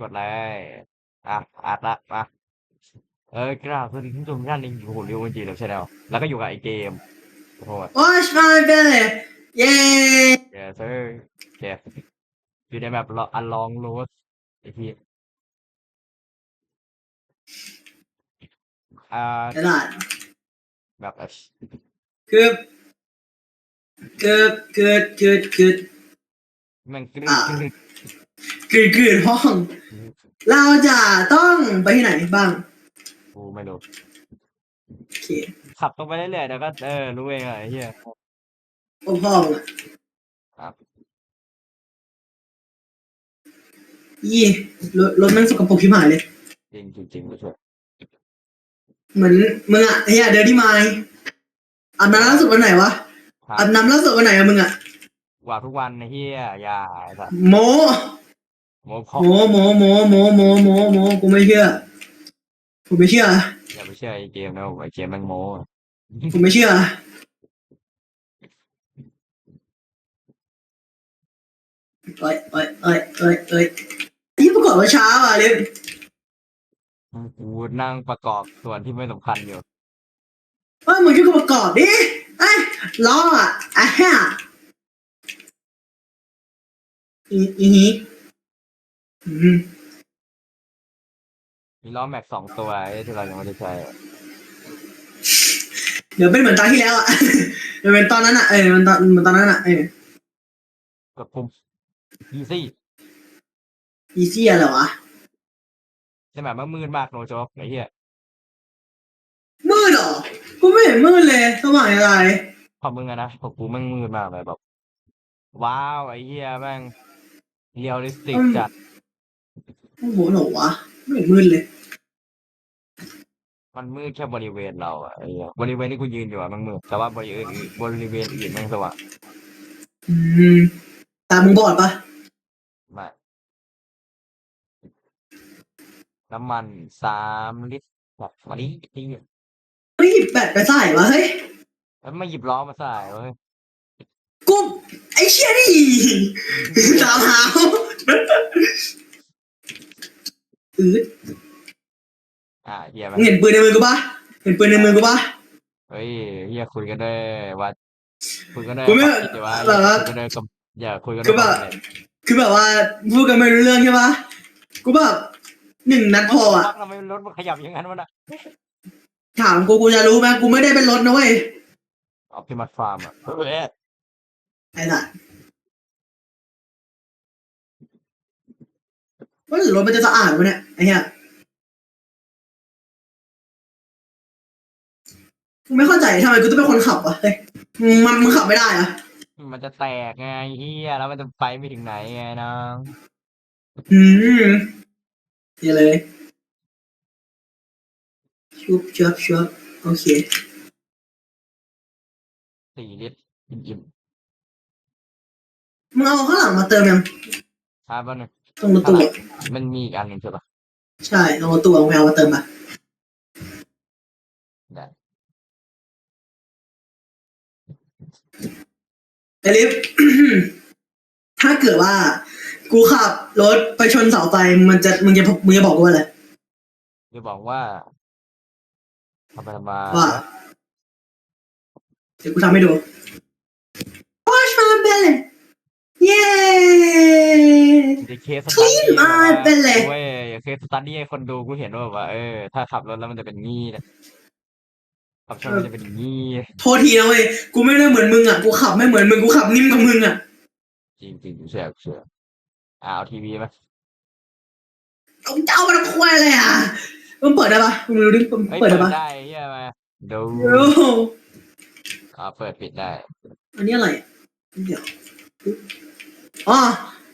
กดเลย อะอัดละมาเออกราบสวัสดีท่านผู้ชมทุกท่านในโอ้โหเรียวจริงๆเลยใช่แล้วแล้วก็อยู่กับไอเกมโอ้โห Watch my belly เย้เยสเซอร์เยอยู่ในแบบอันลองโรสไอที่อ่ากระดาษแบบเอ่อเกือบเกือบเกือบเกือบเกือมันกรึ๊อ่า กรึ๊กเกือบเกือบห้อง เราจะต้องไปที่ไหนบ้างกูไม่รู้โอเคขับตรงไปเรื่อยๆเดี๋ยวก็เออรู้เองอะไอ้เหี้ยโอ้พ่อมึงอะครับยี่รถรถแมันสกปรกชิบหายเลย จริงจริงจริงไม่ใช่เหมือนมึงอะเฮียเดินที่ไม้อาบน้ำล่าสุดวันไหนวะครับอาบน้ำล่าสุดวันไหนอะมึงอะว่าทุกวันไอ้เหี้ยอย่าไอ้สัสโม โมพ่อโมโมโมโมโมโมโมกูไม่เชื่อกูไม่เชื่ออย่าไปเชื่อไอ้เกมนะไอ้เกมแมันโมกูไม่เชื่อเอ้ยเอ้ยเอ้ยเอ้ยเอ้ยยี่ประกอบว่าช้าว่ะเล็บกูนั่งประกอบส่วนที่ไม่สำคัญอยู่เอ้ยมึงช่วยกูประกอบดิเอ้ยล้ออะอะฮะอีอีฮี อืมมีล้อแม็กสองตัวไอ้ที่เรายังไม่ได้ใช้อะเดี๋ยวเป็นเหมือนตอนที่แล้วอะ เดี๋ยวเป็นตอนนั้นอะ เออมันตอนมันตอนนั้นอะ เออ กดปุ่มอีซี่อีซี่อะไรวะ ใช่ไหมมันมืดมากโนโจ๊กไอ้เหี้ยมืดเหรอ กูไม่เห็นมืดเลยสว่างอะไรพอมึงอะนะของกูแม่งมืดมากเลยแบบ ว้าวไอ้เหี้ยแม่งเรียลลิสติกจัด โอ้โหเหรอวะไม่เห็นมืดเลย มันมืดแค่บริเวณเราอะไอ้เหี้ยบริเวณที่กูยืนอยู่อะมันมืดแต่ว่าบริเวณอื่นบริเวณอื่นแม่งสว่างอืม ตามึงบอดปะไมาน้ำมันสามลิตรแบบวันนี้ที่ไม่หยิบแบตไปใส่วะเฮ้ยแล้วไม่หยิบล้อมาใส่เว้ยกูไอ้เชี่ยนี่สาวหาว อืดอ่าเฮียมึมังเห็นปืนในมือกูปะเห็นปืนในมือกูปะ เฮ้ยเฮียคุยกันด้วยว่าคุยกันด้วยกูไม่ความคิดดีว่าแบบว่าคุยกันด้วยกับอย่าคุยกันคืด้วยอแบบความคิดคือแบบว่าพูดกันไม่รู้เรื่องใช่ปะกูแบบหนึ่งนัดพออะ ทำไมรถมันขยับอย่างนั้นวะน่ะถามกูกูจะรู้ไหมกูไม่ได้เป็นรถนะเว้ยออปติมัสฟาร์มอะเฮ้ยไอ้สัส ว่าหรือรถมันจะสะอาดวะเนี่ยไอ้เหี้ยกูไม่เข้าใจทำไมกูต้องเป็นคนขับวะเฮ้ยมึงมันมึงขับไม่ได้เหรอะมันจะแตกไงเฮียแล้วมันจะไปไม่ถึงไหนไงน้องอืมเดี๋ยวเลยชุบชุบชุบโอเคสี่ลิตรอิ่มมึงเอาข้างหลังมาเติมยังๆครับว่าหนึ่ง ตรงรถตู้อะมันมีอีกอันหนึ่งใช่ปะใช่ตรงรถตู้เอาแมวมาเติมอะได้ไอลิฟ ถ้าเกิดว่า กูขับรถไปชนเสาไฟมันจะมึงจะมึงจะบอกกูว่าอะไรจะบอกว่าทำไปทำมาว่าเดี๋ยวกูทำให้ดู Wash my belly เย้จะเคสสคลีตัดนดี้มาเป็นเลย เว้ยเคสสตัดดี้ให้คนดูกูเห็นว่าแบบว่าเออ ถ้าขับรถแล้วมันจะเป็นงี้นะขับชนมันจะเป็นงี้ โทษทีนะเว้ย กูไม่ได้เหมือนมึงอะ กูขับไม่เหมือนมึง กูขับนิ่มกับมึงอะ จริงจริงๆเชื่อเชื่ออ่าเอาทีวีไหมเอาเจ้ามันควายเลยอะมึงเปิดได้ปะมึงดูดิมึงเฮ้ยเปิเปิดดได้ปะได้เฮียมาดูโอ้โหอ่าเปิดปิดได้ อันนี้อะไร เดี๋ยว อ๋อ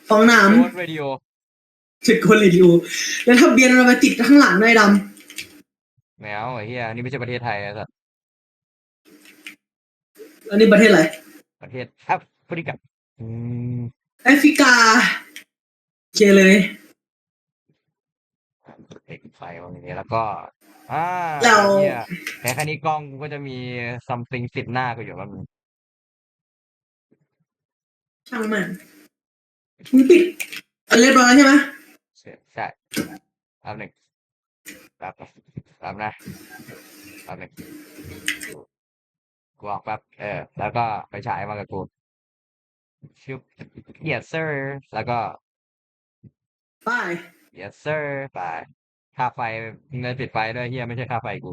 ฟองน้โค้ดวิดีโอำจุดโคนเรดิโอแล้วทะเบียนเราไปติดข้างหลังด้วยดแมวไอ้เฮียนี่ไม่ใช่ประเทศไทยนะสัตว์ำอันนี้ประเทศอะไรประเทศแอฟริกาอืมแอฟริกาโอเคเลย เอกไฟวางอย่างนี้แล้วก็ อ่าแล้วเฮียแค่แค่นี้กล้องกูก็จะมี something ติดหน้ากูอยู่แล้วมึงช่างมัน มึงปิดอันเรียบร้อยแล้วใช่ไหมเสร็จใช่แป๊บหนึ่งแป๊บแป๊บนะแป๊บหนึ่งกูออกแป๊บเออ แล้วก็ไปฉายมากับกูชุบ yes sir แล้วก็ไป yes sir ไปค่าไฟเงินปิดไฟด้วยเฮียไม่ใช่ค่าไฟกู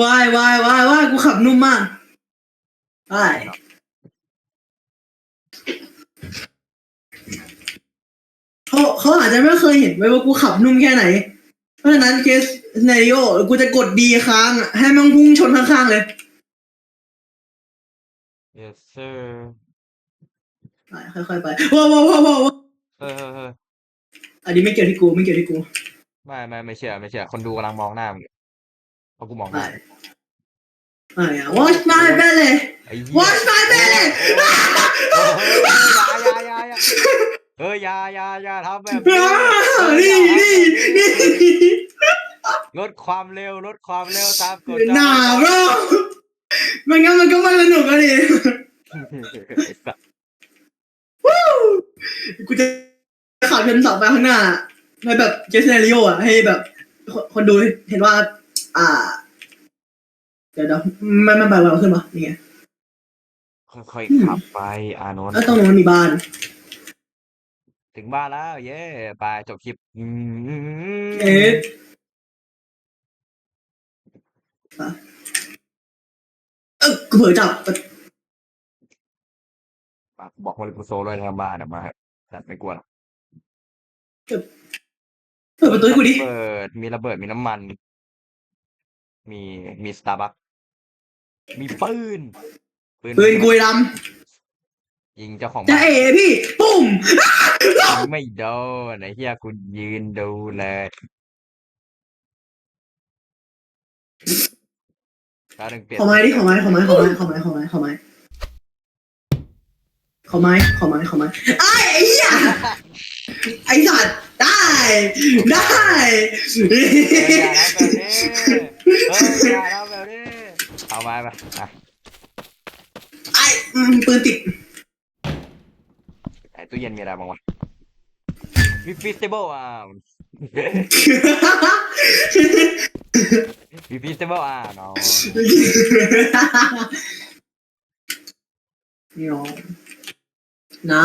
วายวายวายวายกูขับนุ่มมากไป เขาเขาอาจจะไม่เคยเห็นไว้ว่ากูขับนุ่มแค่ไหน เพราะฉะนั้นเคสเนริโอกูจะกดดีค้างอะให้มันพุ่งชนข้างๆเลย yes sir ไปค่อยๆไปว้าวว้าวว้าวว้าวเฮ้ยเฮ้ยเฮ้ยอันนี้ไม่เกี่ยวที่กูไม่เกี่ยวที่กูไม่ไม่ไม่เชื่อไม่เชื่อคนดูกำลังมองหน้ามึงอยู่เพราะกูมองหไปน้าไปอะ watch my belly ไอ้เหี้ย watch my belly เฮ้ย อยาอยาอยาทำแบบอ้าวนี่นี่นี่ลดความเร็วลดความเร็วตามกฎหนาบรไม่งั้นมันก็ไม่สนุกอะดิไอ้สัสกูจะขับชนเสาไปข้างหน้าในแบบเจสเนริโออะให้แบบ คนคนดูเห็นว่า อ่า เดี๋ยวเดี๋ยวไม่ไม่ไปวันขึ้นมานี่ไงค่อยๆขับไปอานนท์แล้วตรงนู้นมีบ้าน ถึงบ้านแล้ว เย้ไปจบคลิปอืมเอ๊ะเออกูเผลอจับบอกว่ากูโซโล่ทางบ้านออกมาแต่ไม่กลัวหรอกเปิดประตูให้กูดิ เปิดมีระเบิดมีน้ำมัน มีมีสตาร์บัคมีปืนปืนกุยด ยิงเจ้าของำจะบ้านเอ๋พี่ปุ้มยิงไม่โดนไอ้เหี้ยกูยืนดูเลยตาหนึ่งเปลี่ยนขอไม้ดิขอไม้ขอไม้ขอไม้ขอไม้ขอไม้ขอไม้ขอไม้ขอไม้ขอไม้ไอ้ไอ้เหี้ยไอ้สัตว์ได้ได้เฮ้ยอย่าทำแบบนี้เฮ้ยอย่าทำแบบนี้เอาไม้ไปอะไอ้อืมปืนติดไอ้ ตู้เย็นมีอะไรบ้างวะมีฟิสเทเบิลอะมีฟิสเทเบิลอะน้องนี่น้องน้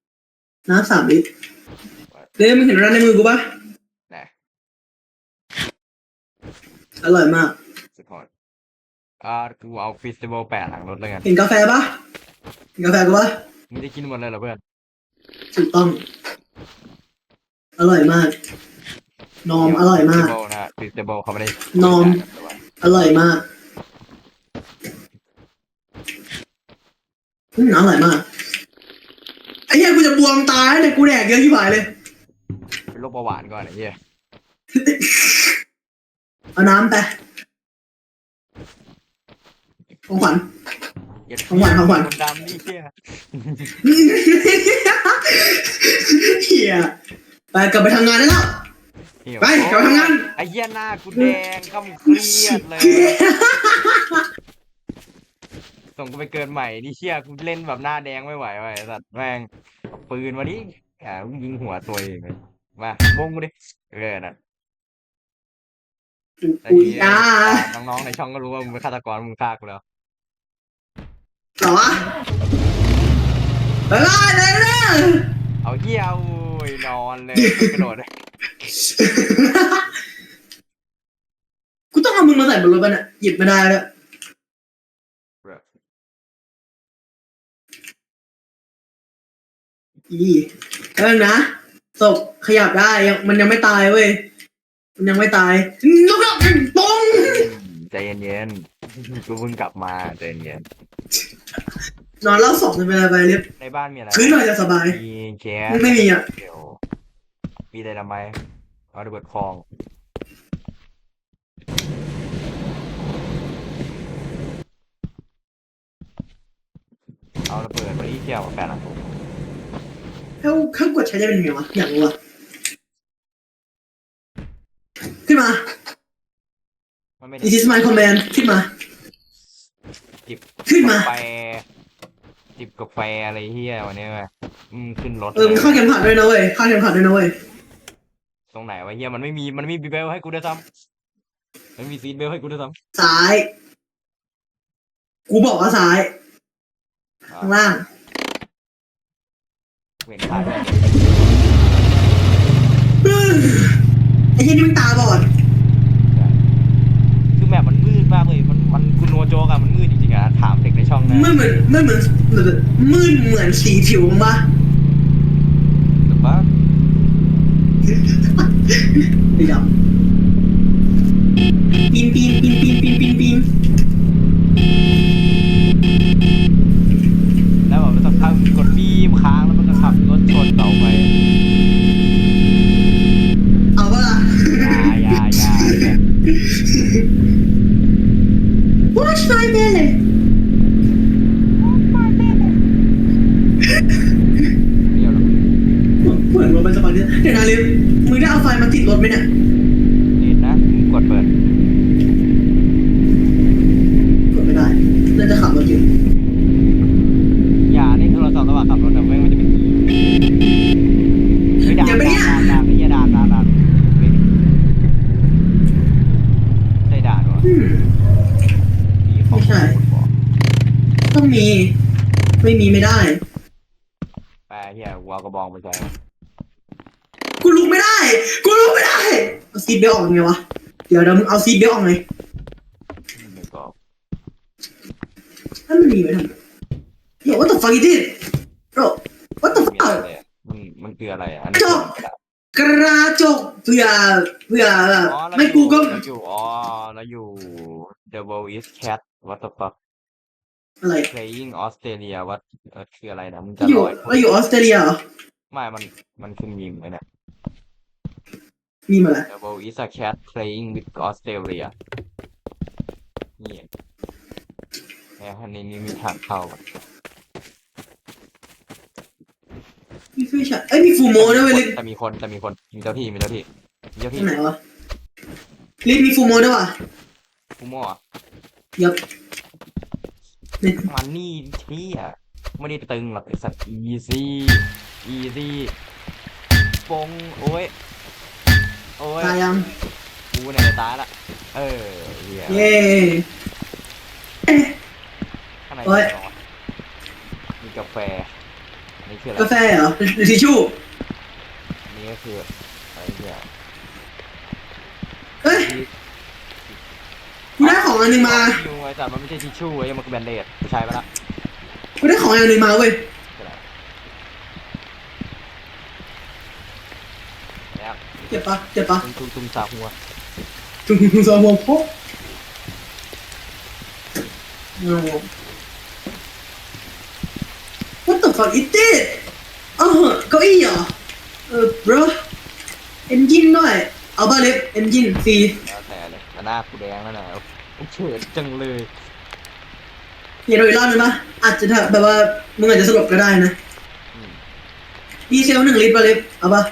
ำ น้ำสามลิตรเด้มึงเห็นร้านในมือกูปะนะอร่อยมากสุดยอดอ่ากูเอาฟิสเทเบิลแปะหลังรถแล้วกันเห็นกาแฟปะเห็นกาแฟกูปะไม่ได้กินหมดเลยเหรอเพื่อน ถูกต้อง อร่อยมาก นอมอร่อยมากฟิสเทเบิลนะฟิสเทเบิลเขาไม่ได้นอม อร่อยมากอืมอร่อยมาก ไอ้เหี้ยกูจะบวมตายเนี่ยกูแดกเยอะที่ผายเลย เป็นโรคเบาหวานก่อนไอ้เหี้ยเอาน้ำไปของขวัญ เย็ดของหวานของหวานคนดำนี่เหี้ยเฮียไปกลับไปทำงานได้แล้วเฮ้ยไปกลับไปทำงาน ไอ้เหี้ยหน้ากูแดงกำเครียดเลย ส่งกูไปเกินใหม่ดิเชี่ยกูเล่นแบบหน้าแดงไม่ไหวว่ะไอ้สัตว์แม่งเอาปืนมาดิอ่ามึงยิงหัวตัวเองเลยมามงกูดิเออน่ะแต่อุ้ยทีนี้อ่า น้องๆในช่องก็รู้ว่ามึงเป็นฆาตกรมึงฆ่ากูแล้ว หรอวะไปเลยเลยเลยเอาเหี้ยโอ้ยนอนเลยกระโดดเลยกูต้องเอามึงมาใส่บนรถป่ะเนี่ยหยิบไม่ได้แล้วอีเออนะศพขยับได้ยังมันยังไม่ตายเว้ย มันยังไม่ตายนกกระปองใจเย็นๆ กูเพิ่งกลับมาใจเย็นนอนเล่าสองจะเป็นอะไรไปเรียบในบ้านมีอะไรคืนหน่อยจะสบาย มีแก๊สไม่มีอะ เดี๋ยวมีอะไรทำไมเอาระเบิดคลอง เอาระเบิดมาที่เที่ยวแฟนหลังผมเขาเขากดใช้ได้เป็นไงวะอยากรู้อะขึ้นมามันไม่ได้ This is my command ขึ้นมาจิบ ขึ้นมา ไปจิบกาแฟอะไรเฮียวันนี้มาอืมขึ้นรถเออมึงเข้าเข็มขัดด้วยนะเว้ยเข้าเข็มขัดด้วยนะเว้ยตรงไหนวะเฮียมันไม่มีมันไม่มีเบลให้กูด้วยซ้ำไม่มีซีทเบลให้กูด้วยซ้ซ้าย กูบอกว่าซ้ายำข้างล่าง เห็นขาดเลยอื้อไอ้ที่นี่มึงตาบอด ไม่เหมือนไม่เหมือนแบบมืดเหมือนสีผิวมึงปะแต่ว่าเดี๋ย ไม่มีไม่ได้ แปลเฮียวัวกระบองไปใช้กูลุกไม่ได้ กูลุกไม่ได้ เอาซีดเบลต์ออกไงวะ เดี๋ยวเดี๋ยวมึงเอาซีดเบลต์ออกไงไม่ก็ถ้ามันมีไว้ทำไมเดี๋ยว what the fuck is this bro what the มี fuck อะไรอะมันมันคืออะไรอะอันนี้จบ กระจกเผื่อเผื่อแบบอ๋อแล้วไม่อยู่กูก็ แล้วอยู่อ๋อแล้วอยู่ The world is cat what the fuck อะไร playing Australia what เออคืออะไรนะมึงจะอยู่ลอยเราอยู่ออสเตรเลียเหรอไม่มันมันคือมีมไว้เนี่ยมีมาอะไร The world is a cat playing with Australia นี่แล้วอันนี้นี่มีทางเข้าอะมีฟิชเอ้ยมีฟูโมด้วยเว้ยลิฟแต่มีคนแต่มีคนมีเจ้าที่มีเจ้าที่มีเจ้าตรที่งไหนวะลิฟมีฟูโมด้วยว่ะกูมั่วยับเนี่ย มันนี่เที่ยไม่ได้ตึงหรอกไอสัตว์ easy easy ปงโอ้ย โอ้ย ตายยัง กูเนี่ยจะตายละ เออเหี้ยเย้เอ๊ะข้างในโอ้ยมีกาแฟอันนี่คืออะไรกาแฟเหรอหรือทิชชู่อันนี่ก็คืออะไรเนี่ยเอ้ยกูได้ของอันหนึงมา ทิชชู่ไว้แต่มันไม่ใช่ทิชชู่ไว้ยมันคือแบนเดดกูใช้ไปละกูได้ของอันหนึงมาเว้ยคืออะไรแล้วเจ็บปะเจ็บปะตุ้มตุ้มตุ้มสาหัวจุงจุงสองหัวโป๊ะโอ้ What the fuck is this เออเก้าอี้เหรอเออ bro เอนจินด้วยเอาบ้าเล็บเอนจินฟรีแล้วแต่เลยแต่หน้ากูแดงแล้วนะโอ้ เฉิดจังเลยเห็นเราอีกรอบนึงปะอาจจะแบบว่ามึงอาจจะสลบก็ได้นะอืมดีเซลหนึ่งลิตรบ้าเล็บเอาปะ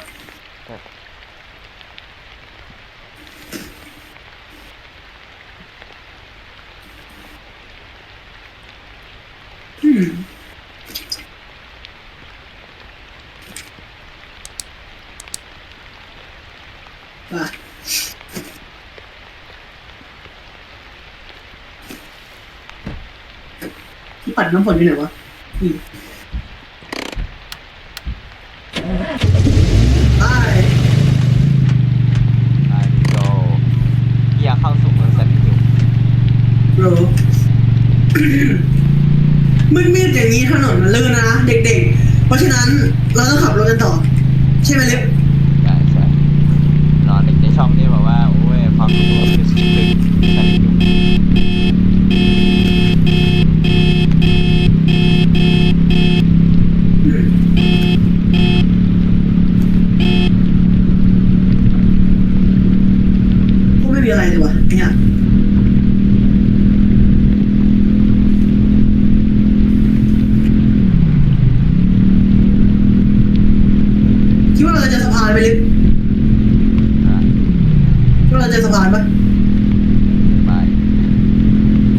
อืมไปที่ ปัดน้ำฝนอยู่ไหนวะนี่ไปไอ้โจเกียร์เข้าสู่เมืองแซนดิวโบรมืดๆอย่างนี้ถนนมันลื่นนะเด็กๆ เพราะฉะนั้นเราต้องขับรถกันต่อ ใช่ไหมเล็บใช่ใช่นอนในช่องนี้บอกว่า โอ้ยความรู้คือสติแซนดิว เล็บอะคิดว่าเราจะเจอสะพานปะไป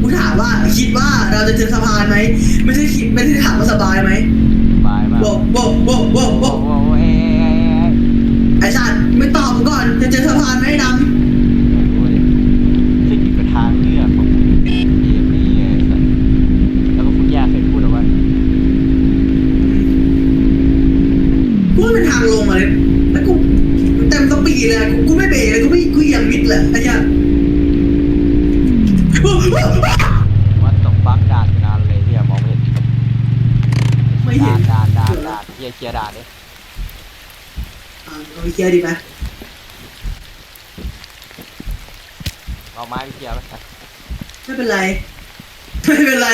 กูถามว่าคิดว่าเราจะเจอสะพานไหมไม่ใช่คิดไม่ใช่ถามว่าสบายไหมบายมากโบกโบกโบกโบกโบโอ้กโหเอ้ยเอ้ยเอ้ยไอ้สัตว์ไม่ตอบกูก่อนจะเจอสะพานไหมดโเอาไปเคลียร์ดีไหมเอาไม้ไปเคลียร์ไปไม่เป็นไร ไม่เป็นไร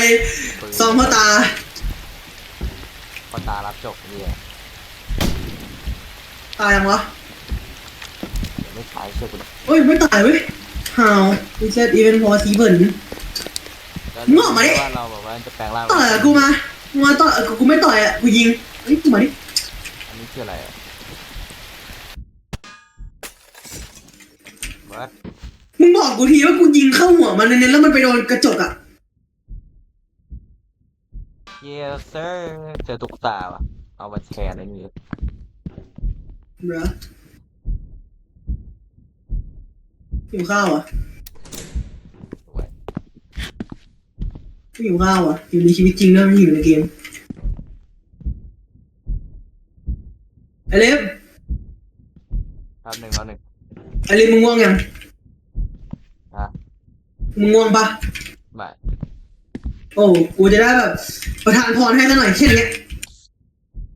ซองพ่อตาพอตารับจบเฮียตายยังวะเดี๋ยวไม่ขายเชื่อกูนะโอ้ยไม่ตายเว้ย How is that even possible แล้วมึงออกมาดิ ว่าเราแบบว่าจะแปลงร่างต่อยอะกูมามึงมาต่อยอะกูกูไม่ต่อยอะกูยิงเฮ้ยกูมาดิอันนี้คืออะไรอะวัด มึงบอกกูทีว่ากูยิงเข้าหัวมันเน้นๆแล้วมันไปโดนกระจกอะเยสเซอร์เจอตุ๊กตาว่ะ เอามาแชร์ในนี้เหรอหิวข้าวอะสวยไม่หิวข้าวอะอยู่ในชีวิตจริงนะไม่อยู่ในเกมไอเล็บแป๊บหนึ่งแป๊บหนึ่งไอเล็บมึงง่วงยังอะมึ งง่วงปะไม่โอ้กูจะได้แบบ ประทานพรให้สักหน่อยเช่นเนี้ย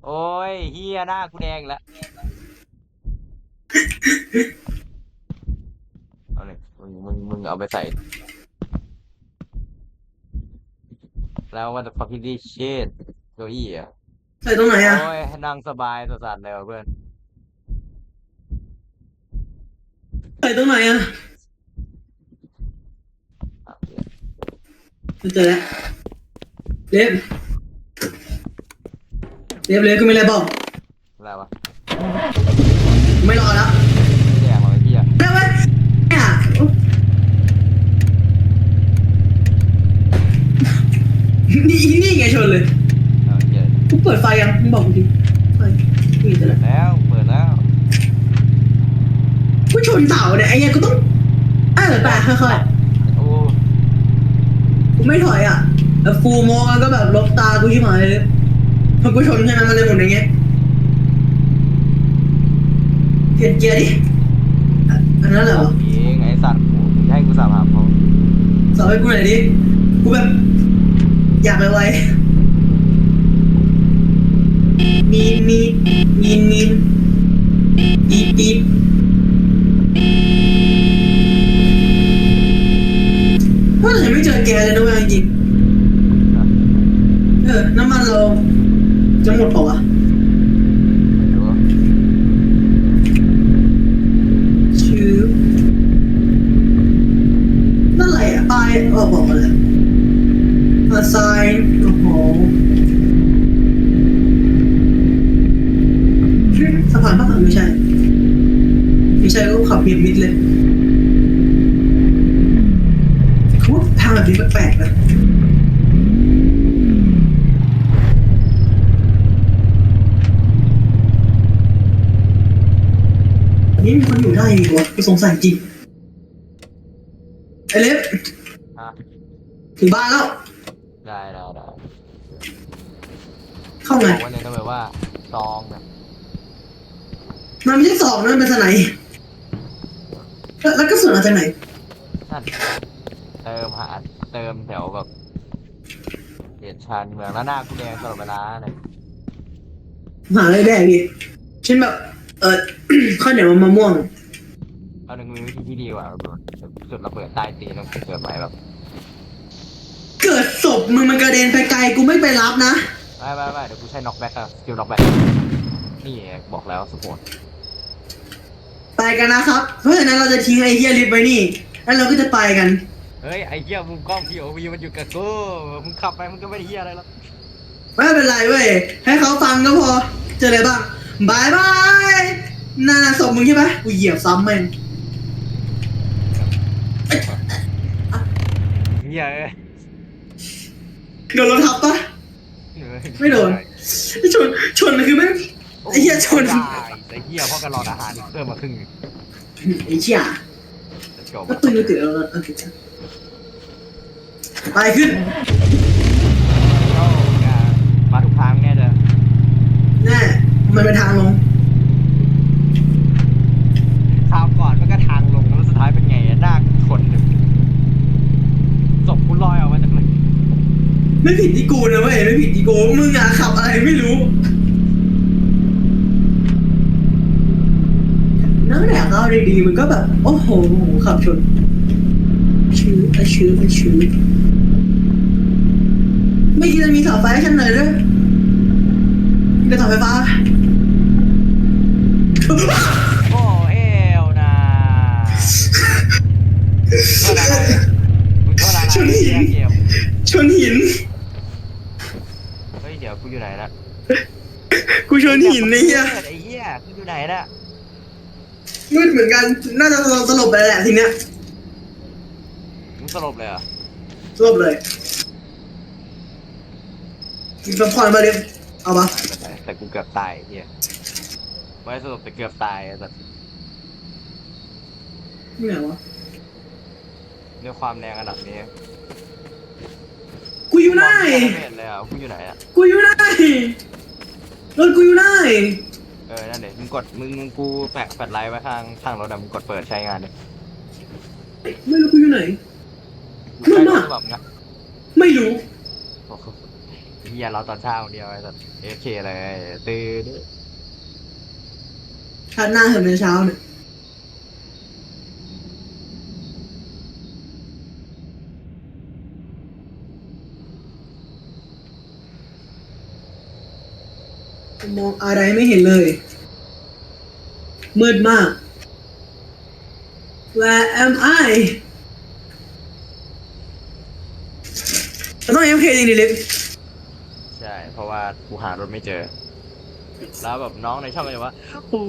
โอ้ยเฮียหน้ากูแดงอีกแล้วเอาหนึ่งมึงมึงมึงเอาไปใส่ แล้วว่าจะฟักกี้ดีเชดเก้าอี้อะใส่ตรงไหนอะโอ้ยนั่งสบายสัสๆเลยว่ะเพื่อน ใส่ตรงไหนอะอะ ไม่เจอแล้วเล็บเล็บเล็บกูไม่อะไรบอกอะไรวะไม่รอแล้วแดงมาไอ้เฮียเร็วเว้ยเนี่ยนี่นี่ไงชนเลยเอาเฮียกูเปิดไฟยังมึงบอกกูดิไฟนี่จะเปิแล้ดแล้วเปิดแล้วกูชนเสาเนี่ยไอ้เงี้ยกูต้องเออไปค่อยโอ้ๆกู ไม่ถอยอะแต่ฟูมองก็แบบลบตากูที่หมายเลยพอกูชนใช่ไหมมันเลยหมุนอย่างเงี้ยเปลี่ยนเกียร์ดิอะอันนั้นเหรอ เองไอ้สัตว์กูจะให้กูสาบหามเขาสอนให้กูหน่อยดิ กูแบบ อยากไปไวมีมีมีมีอีอีว่าแต่ยังไม่เจอแกเลยนะเว้ยจริงๆเออ น้ำมันเราจะหมดเปล่าวะไม่รู้ชื่อนั่นอะไรอะป้ายเออบอกมาเลย assign โอ้โหสะพานปะไม่ใช่ ไม่ใช่ก็ขับเบียดมิดเลยเขา ว่าทางแบบนี้แปลกๆนะอันนี้มีคนอยู่ได้อีกวะกูสงสัยจริงไอเล็บอะถึงบ้านแล้ว ได้ได้ได้เข้าบไงอกไว้เลยนะเว้ยว่าซองเนี่ยมันไม่ใช่สองนะมันเป็นสไนด์แล้วแล้วก็ส่วนมาจากไหน นั่นเติมหา เติมแถวแบบเดียดชานเมืองแล้วหน้ากูแดงตลอดเวลาเลยหาอะไรแดกดิเช่นแบบเออ ข้าวเหนียวมะม่วง เอาหนึ่งมีวิธีที่ดีกว่าแบบจุดระเบิดใต้ตีนแล้วเกิดใหม่แบบเกิดศพมึงมันกระเด็นไปไกลกูไม่ไปรับนะ ไม่ไม่ไม่เดี๋ยวกูใช้น็อกแบ็กอะสกิลน็อกแบ็กนี่ไงบอกแล้วสปอร์ตไปกันนะครับ เพราะฉะนั้นเราจะทิ้งไอ้เฮียลิฟต์ไว้นี่ แล้วเราก็จะไปกัน เฮ้ยไอ้เหี้ยมุมกล้อง POV มันอยู่กับกูมึงขับไปมึงก็ไม่ได้เหี้ยอะไรหรอกไม่เป็นไรเว้ย ให้เขาฟังก็พอ เจออะไรบ้างบายบายน่าศพมึงใช่ไหมกูเหยียบซ้ำแม่งเหี้ยเอ้ยโดนรถทับปะไม่โดนชนชนคือไม่งไอ้เหี้ยชนได้ไอ้เหี้ยเพราะกันรอนอาหารเพิ่มมาครึ่งหนึ่งไอ้เชี่ยจะจบแล้วปืนมือถือเราโอเคไปขึ้น เข้างานมาถูกทางแน่เด้อแน่ มันเป็นทางลง คราวก่อนมันก็ทางลงแล้วสุดท้ายเป็นไงอะหน้าคนหนึ่งศพคุณลอยออกมาจากเลยไม่ผิดที่กูนะเว้ย ไม่ผิดที่กู มึงอะขับอะไรไม่รู้นั่งแหละก็ดีๆมันก็แบบ โอ้โหขับชนชื้ออะชื้ออะชื้อ ไม่คิดจะมีเสาไฟให้ฉันหน่อยด้วยมีแต่เสาไฟฟ้า โอ้เอวนะโทษนะมึงโทษนะชนหินเกมชนหิน เฮ้ยเดี๋ยวกูอยู่ไหนนะกูชนหินไอ้เหี้ยไอ้เหี้ยกูอยู่ไหนนะมืดเหมือนกัน น่าจะสลบไปแหละทีเนี้ยมึงสลบเลยเหรอ สลบเลย กินป๊อปคอร์นมาเรียบเอาปะแต่กูเกือบตายไอ้เหี้ยไม่สลบแต่เกือบตายแต่นี่ไหนวะด้วยความแรงระดับนี้กูอยู่ไหนมองไม่เห็นเลยอะกูอยู่ไหนอะกูอยู่ไหนรถกูอยู่ไหนเออนั่นเดี๋ยวมึงกดมึงมึงกูแปะแฟลชไลท์ไว้ข้างข้างรถอะมึงกดเปิดใช้งานเลยไม่รู้กูอยู่ไหน มึงอะ แบบงั้นไม่รู้ โอ้โห เฮียเราตอนเช้าเดียวไอ้สัสเอฟเคเลยตื่นชาติหน้าเหินในเช้าเนี่ยมองอะไรไม่เห็นเลย มืดมาก Where am I เราต้อง MK จริงดิลิฟ เพราะว่ากูหารถไม่เจอ แล้วแบบน้องในช่องก็จะว่าอู้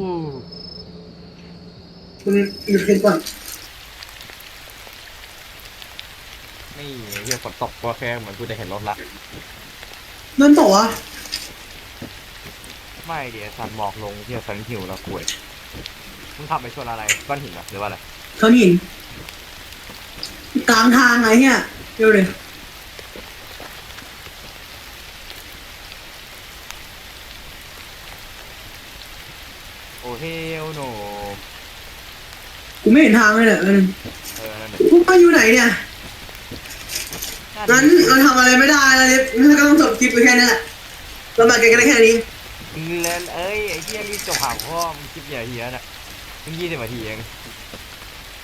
มึงหยุดเพลงก่อนนี่เฮียฝนตกก็แค่เหมือนกูจะเห็นรถละนั่นต่อวะไม่เดี๋ยวสันหมอกลงเฮียสันหิวแล้วป่วยมึงขับไปชนอะไรก้อนหินเหรอหรือว่าอะไรเขาหินกลางทางไงเนี่ยเดี๋ยวเลย เฮลโนกูไม่เห็นทางเลยเนี่ยเออเออนั่นเด็พวกมาอยู่ไหนเนี่ยงั้นเราทำอะไรไม่ได้แล้วลิฟงั้นก็ต้องจบคลิปไปแค่นี้แหละเรามากันกันได้แค่นี้เล่นเอ้ยไอ้เฮียรีบจบข่าวพ่อมึงคลิปอย่าเฮียน่ะมึงยี่สิบนาทีเอง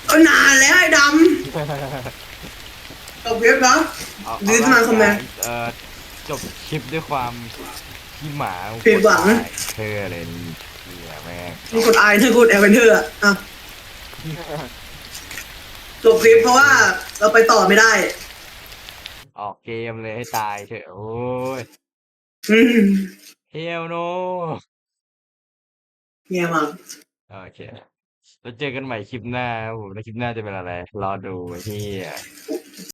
เอานานแล้วไอ้ดำจบคลิปแล้ว เอายืนเอามาคอมเมนต์เอ่อจบคลิปด้วยความขี้หมาผิดหวัง เธอเลยเฮียแม่งมีกดไอเธอกดแอร์เวนเทอร์อะอะจบคลิปเพราะว่าเราไปต่อไม่ได้ออกเกมเลยให้ตายเถอะโอ้ยอืมเฮลโนเงียมาก โอเคแล้วเจอกันใหม่คลิปหน้าครับผมแล้วคลิปหน้าจะเป็นอะไร รอดูไอ้เฮีย